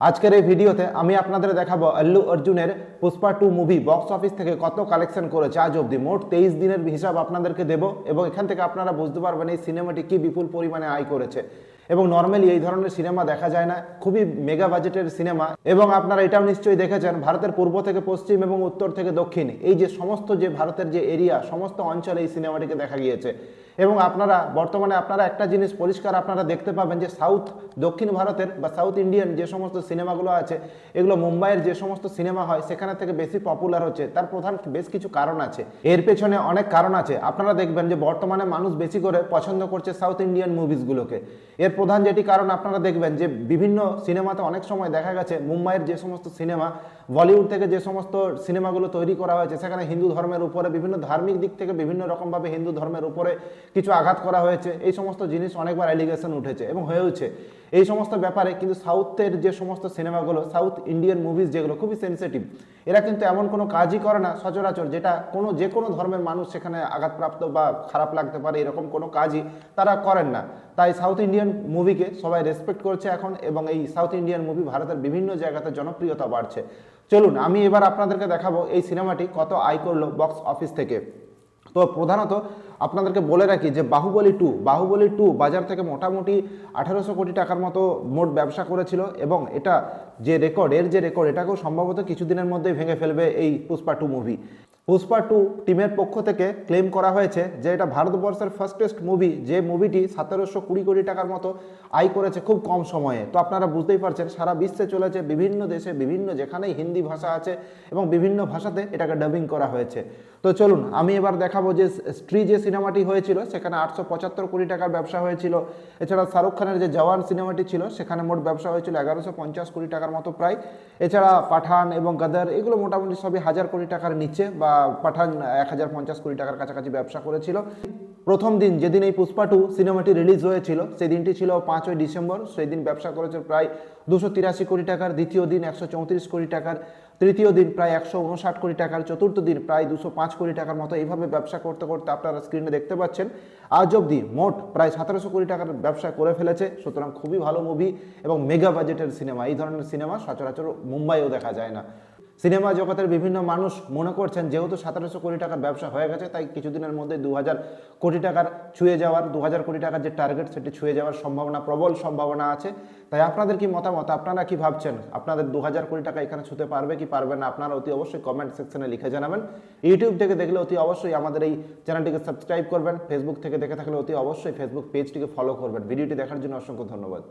আজকের এই ভিডিওতে আমি আপনাদের দেখাবো আল্লু অর্জুনের Pushpa two movie box office থেকে কত কালেকশন করেছে আজ অবধি। মোট তেইশ দিনের হিসাব আপনাদেরকে দেব এবং এখান থেকে আপনারা বুঝতে পারবেন এই সিনেমাটি কি বিপুল পরিমাণে আয় করেছে। এবং নর্মালি এই ধরনের সিনেমা দেখা যায় না। খুবই মেগা বাজেটের সিনেমা এবং আপনারা এটাও নিশ্চয়ই দেখেছেন, ভারতের পূর্ব থেকে পশ্চিম এবং উত্তর থেকে দক্ষিণ। এই যে সমস্ত যে ভারতের যে এরিয়া সমস্ত অঞ্চলে এই সিনেমাটিকে দেখা গিয়েছে। এবং আপনারা, বর্তমানে আপনারা একটা জিনিস পরিষ্কার আপনারা দেখতে পাবেন যে সাউথ দক্ষিণ ভারতের বা সাউথ ইন্ডিয়ান যে সমস্ত সিনেমাগুলো আছে, এগুলো মুম্বাইয়ের যে সমস্ত সিনেমা হয়, সেখানে থেকে বেশি পপুলার হচ্ছে। তার প্রধান বেশ কিছু কারণ আছে। এর পেছনে অনেক কারণ আছে। আপনারা দেখবেন যে, বর্তমানে মানুষ বেশি করে পছন্দ করছে সাউথ ইন্ডিয়ান মুভিসগুলোকে এর প্রধান যেটি কারণ আপনারা দেখবেন যে বিভিন্ন সিনেমাতে অনেক সময় দেখা গেছে মুম্বাইয়ের যে সমস্ত সিনেমা বলিউড থেকে যে সমস্ত সিনেমাগুলো তৈরি করা হয়েছে, সেখানে হিন্দু ধর্মের উপরে, বিভিন্ন ধার্মিক দিক থেকে বিভিন্ন রকমভাবে হিন্দু ধর্মের উপরে কিছু আঘাত করা হয়েছে। এই সমস্ত জিনিস অনেকবার অ্যালিগেশন উঠেছে এবং হয়েওছে। এই সমস্ত ব্যাপারে কিন্তু সাউথের যে সমস্ত সিনেমাগুলো, সাউথ ইন্ডিয়ান মুভিজ যেগুলো খুবই সেন্সিটিভ এরা কিন্তু এমন কোনো কাজই করে না সচরাচর যেটা কোনো, যে কোনো ধর্মের মানুষ সেখানে আঘাতপ্রাপ্ত বা খারাপ লাগতে পারে, এরকম কোনো কাজই তারা করেন না। তাই সাউথ ইন্ডিয়ান মুভিকে সবাই রেসপেক্ট করছে এখন এবং এই সাউথ ইন্ডিয়ান মুভি ভারতের বিভিন্ন জায়গাতে জনপ্রিয়তা বাড়ছে। চলুন, আমি এবার আপনাদেরকে দেখাবো এই সিনেমাটি কত আয় করল বক্স অফিস থেকে। তো প্রধানত আপনাদেরকে বলে রাখি যে বাহুবলী টু বাহুবলী টু বাজার থেকে মোটামুটি আঠারোশো কোটি টাকার মতো মোট ব্যবসা করেছিল এবং এটা যে রেকর্ড, এর যে রেকর্ড, এটাকেও সম্ভবত কিছুদিনের মধ্যেই ভেঙে ফেলবে এই Pushpa two movie. Pushpa two টিমের পক্ষ থেকে ক্লেম করা হয়েছে যে এটা ভারতবর্ষের ফার্স্টেস্ট মুভি যে মুভিটি সতেরোশো কুড়ি কোটি টাকার মতো আয় করেছে খুব কম সময়ে। তো আপনারা বুঝতেই পারছেন, সারা বিশ্বে চলেছে, বিভিন্ন দেশে, বিভিন্ন যেখানেই হিন্দি ভাষা আছে এবং বিভিন্ন ভাষাতে এটাকে ডাবিং করা হয়েছে। তো চলুন, আমি এবার দেখাবো যে স্ত্রী যে সিনেমাটি হয়েছিল, সেখানে আটশো পঁচাত্তর কোটি টাকার ব্যবসা হয়েছিল। এছাড়া শাহরুখ খানের যে জওয়ান সিনেমাটি ছিল, সেখানে মোট ব্যবসা হয়েছিল এগারোশো পঞ্চাশ কোটি টাকার মতো প্রায়। এছাড়া পাঠান এবং গাদার, এগুলো মোটামুটি সবই হাজার কোটি টাকার নিচে বা পাঠান এক হাজার পঞ্চাশ কোটি টাকার কাছাকাছি ব্যবসা করেছিল। প্রথম দিন, যেদিন এই পুষ্পা টু সিনেমাটি রিলিজ হয়েছিল সেই দিনটি ছিল পাঁচই ডিসেম্বর। সেই দিন ব্যবসা করেছে প্রায় দুশো তিরাশি কোটি টাকার, দ্বিতীয় দিন একশো চৌত্রিশ কোটি টাকার, তৃতীয় দিন প্রায় একশো উনষাট কোটি টাকার, চতুর্থ দিন প্রায় দুশো পাঁচ কোটি টাকার মতো এইভাবে ব্যবসা করতে করতে আপনারা স্ক্রিনে দেখতে পাচ্ছেন। আজ অবধি মোট প্রায় সতেরোশো কোটি টাকার ব্যবসা করে ফেলেছে। সুতরাং খুবই ভালো মুভি এবং মেগা বাজেটের সিনেমা এই ধরনের সিনেমা সচরাচর মুম্বাইও দেখা যায় না। সিনেমা জগতের বিভিন্ন মানুষ মনে করছেন, যেহেতু সতেরোশো কোটি টাকার ব্যবসা হয়ে গেছে, তাই কিছুদিনের মধ্যে দু হাজার কোটি টাকার ছুঁয়ে যাওয়ার দু হাজার কোটি টাকার যে টার্গেট সেটি ছুঁয়ে যাওয়ার সম্ভাবনা, প্রবল সম্ভাবনা আছে। তাই আপনাদের কি মতামত? আপনারা কি ভাবছেন? আপনাদের দু হাজার কোটি টাকা এখানে ছুঁতে পারবে কি পারবে না? আপনারা অতি অবশ্যই কমেন্ট সেকশনে লিখে জানাবেন। ইউটিউব থেকে দেখলে অতি অবশ্যই আমাদের এই চ্যানেলটিকে সাবস্ক্রাইব করবেন। ফেসবুক থেকে দেখে থাকলে অতি অবশ্যই ফেসবুক পেজটিকে ফলো করবেন। ভিডিওটি দেখার জন্য অসংখ্য ধন্যবাদ।